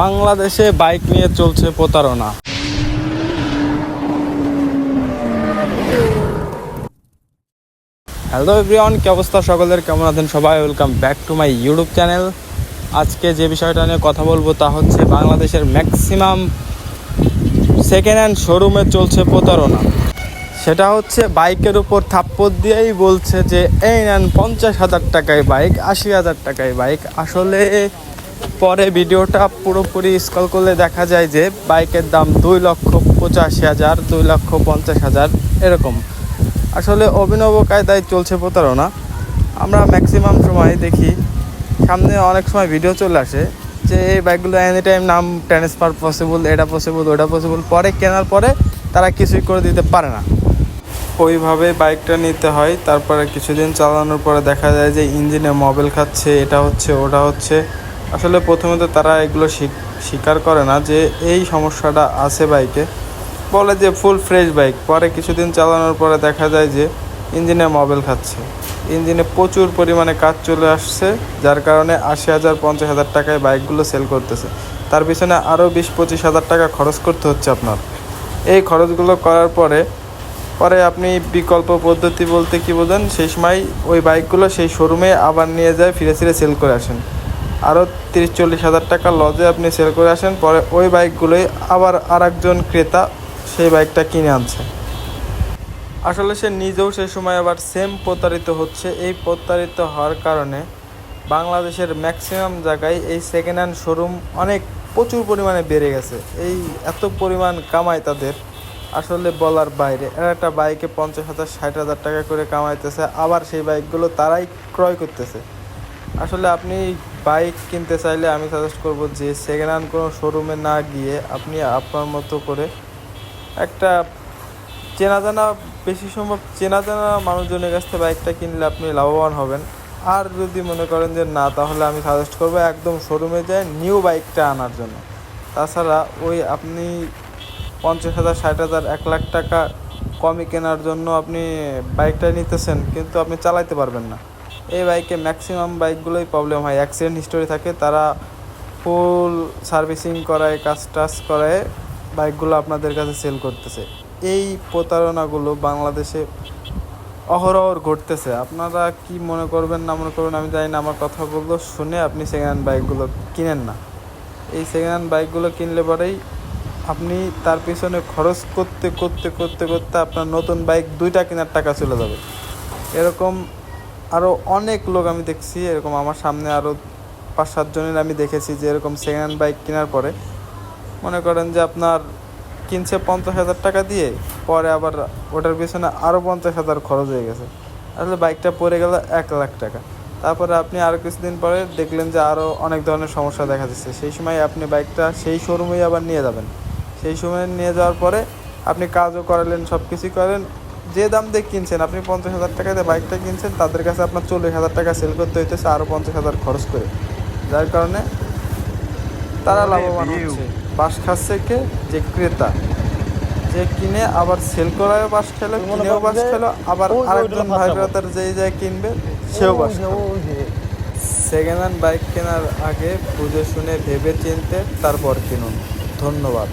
বাংলাদেশে বাইক নিয়ে চলছে প্রতারণা। হ্যালো এভরিওয়ান কি অবস্থা সকলের? কেমন আছেন সবাই? Welcome back to my YouTube channel আজকে যে বিষয়টা নিয়ে কথা বলব তা হচ্ছে বাংলাদেশের ম্যাক্সিমাম সেকেন্ড হ্যান্ড শোরুমে চলছে প্রতারণা। সেটা হচ্ছে বাইকের উপর থাপ্পড় দিয়েই বলছে যে, এই নেন পঞ্চাশ হাজার টাকায় বাইক, আশি হাজার টাকায় বাইক। আসলে পরে ভিডিওটা পুরোপুরি স্কল করলে দেখা যায় যে বাইকের দাম দুই লক্ষ পঁচাশি হাজার, দুই লক্ষ পঞ্চাশ হাজার, এরকম। আসলে অভিনব কায়দায় চলছে প্রতারণা। আমরা ম্যাক্সিমাম সময় দেখি, সামনে অনেক সময় ভিডিও চলে আসে যে এই বাইকগুলো এনি টাইম নাম ট্রান্সফার পসিবল এটা পসিবল ওটা পসিবল পরে কেনার পরে তারা কিছুই করে দিতে পারে না। ওইভাবে বাইকটা নিতে হয়, তারপরে কিছুদিন চালানোর পরে দেখা যায় যে ইঞ্জিনে মোবিল খাচ্ছে, এটা হচ্ছে, ওটা হচ্ছে আসলে প্রথমে তো তারা এগুলো স্বীক- স্বীকার করে না যে এই সমস্যাটা আছে বাইকে। বলে যে ফুল ফ্রেশ বাইক। পরে কিছুদিন চালানোর পরে দেখা যায় যে ইঞ্জিনে মোবিল খাচ্ছে। ইঞ্জিনে প্রচুর পরিমাণে কাজ চলে আসছে, যার কারণে আশি হাজার, পঞ্চাশ হাজার টাকায় বাইকগুলো সেল করতেছে। তার পিছনে আরও বিশ, পঁচিশ হাজার টাকা খরচ করতে হচ্ছে আপনার। এই খরচগুলো করার পরে পরে আপনি বিকল্প পদ্ধতি বলতে কি বোঝেন? সেই সময় ওই বাইকগুলো সেই শোরুমে আবার নিয়ে যায়, ফিরে ফিরে সেল করে আসেন। আরও তিরিশ, চল্লিশ হাজার টাকা লজে আপনি সেল করে আসেন, পরে ওই বাইকগুলোই আবার আর একজন ক্রেতা সেই বাইকটা কিনে আনছে। আসলে সে নিজেও সেই সময় আবার সেম প্রতারিত হচ্ছে। এই প্রতারিত হওয়ার কারণে বাংলাদেশের ম্যাক্সিমাম জায়গায় এই সেকেন্ড হ্যান্ড শোরুম অনেক প্রচুর পরিমাণে বেড়ে গেছে। এই এত পরিমাণ কামায় তাদের আসলে বলার বাইরে। একটা বাইকে পঞ্চাশ হাজার, ষাট হাজার টাকা করে কামাইতেছে, আবার সেই বাইকগুলো তারাই ক্রয় করতেছে। আসলে আপনি বাইক কিনতে চাইলে আমি সাজেস্ট করব যে সেকেন্ড হ্যান্ড কোনো শোরুমে না গিয়ে আপনি আপনার মতো করে একটা চেনা জানা, বেশি সম্ভব চেনা জানা মানুষজনের কাছ থেকে বাইকটা কিনলে আপনি লাভবান হবেন। আর যদি মনে করেন যে না, তাহলে আমি সাজেস্ট করব একদম শোরুমে যায় নিউ বাইকটা আনার জন্য। তাছাড়া ওই আপনি পঞ্চাশ হাজার, ষাট হাজার, এক লাখ টাকা কমই কেনার জন্য আপনি বাইকটা নিতেছেন, কিন্তু আপনি চালাইতে পারবেন না। এই বাইকে ম্যাক্সিমাম বাইকগুলোই প্রবলেম হয়। অ্যাক্সিডেন্ট হিস্টোরি থাকে, তারা ফুল সার্ভিসিং করায়, কাজ টাজ করায়, বাইকগুলো আপনাদের কাছে সেল করতেছে। এই প্রতারণাগুলো বাংলাদেশে অহরহর ঘটতেছে। আপনারা কি মনে করবেন, না মনে করবেন, আমি জানি না, আমার কথাগুলো শুনে আপনি সেকেন্ড হ্যান্ড বাইকগুলো কিনেন না। এই সেকেন্ড হ্যান্ড বাইকগুলো কিনলে পরেই আপনি তার পিছনে খরচ করতে করতে করতে করতে আপনার নতুন বাইক দুইটা কেনার টাকা চলে যাবে। এরকম আরও অনেক লোক আমি দেখছি, এরকম আমার সামনে আরও পাঁচ সাতজনের আমি দেখেছি যে এরকম সেকেন্ড হ্যান্ড বাইক কেনার পরে। মনে করেন যে আপনার কিনছে পঞ্চাশ হাজার টাকা দিয়ে, পরে আবার ওটার পিছনে আরও পঞ্চাশ হাজার খরচ হয়ে গেছে। আসলে বাইকটা পড়ে গেল এক লাখ টাকা। তারপরে আপনি আরও কিছুদিন পরে দেখলেন যে আরও অনেক ধরনের সমস্যা দেখা যাচ্ছে সেই সময় আপনি বাইকটা সেই শোরুমেই আবার নিয়ে যাবেন। সেই সময় নিয়ে যাওয়ার পরে আপনি কাজও করালেন সব কিছুই করেন যে দাম দিয়ে কিনছেন আপনি পঞ্চাশ হাজার টাকা দিয়ে বাইকটা কিনছেন তাদের কাছে আপনার চল্লিশ হাজার টাকা সেল করতে হইতেছে আরও পঞ্চাশ হাজার খরচ করে। যার কারণে তারা লাভবান হচ্ছে। বাস খাচ্ছে কে? যে ক্রেতা। যে কিনে আবার সেল করায়ও বাস খেলো কিনেও বাস খেলো আবার আরেকজন ভাই ব্রাদার যেই যায় কিনবে সেও বাস সেকেন্ড হ্যান্ড বাইক কেনার আগে বুঝে শুনে ভেবে চিনতে তারপর কিনুন। ধন্যবাদ।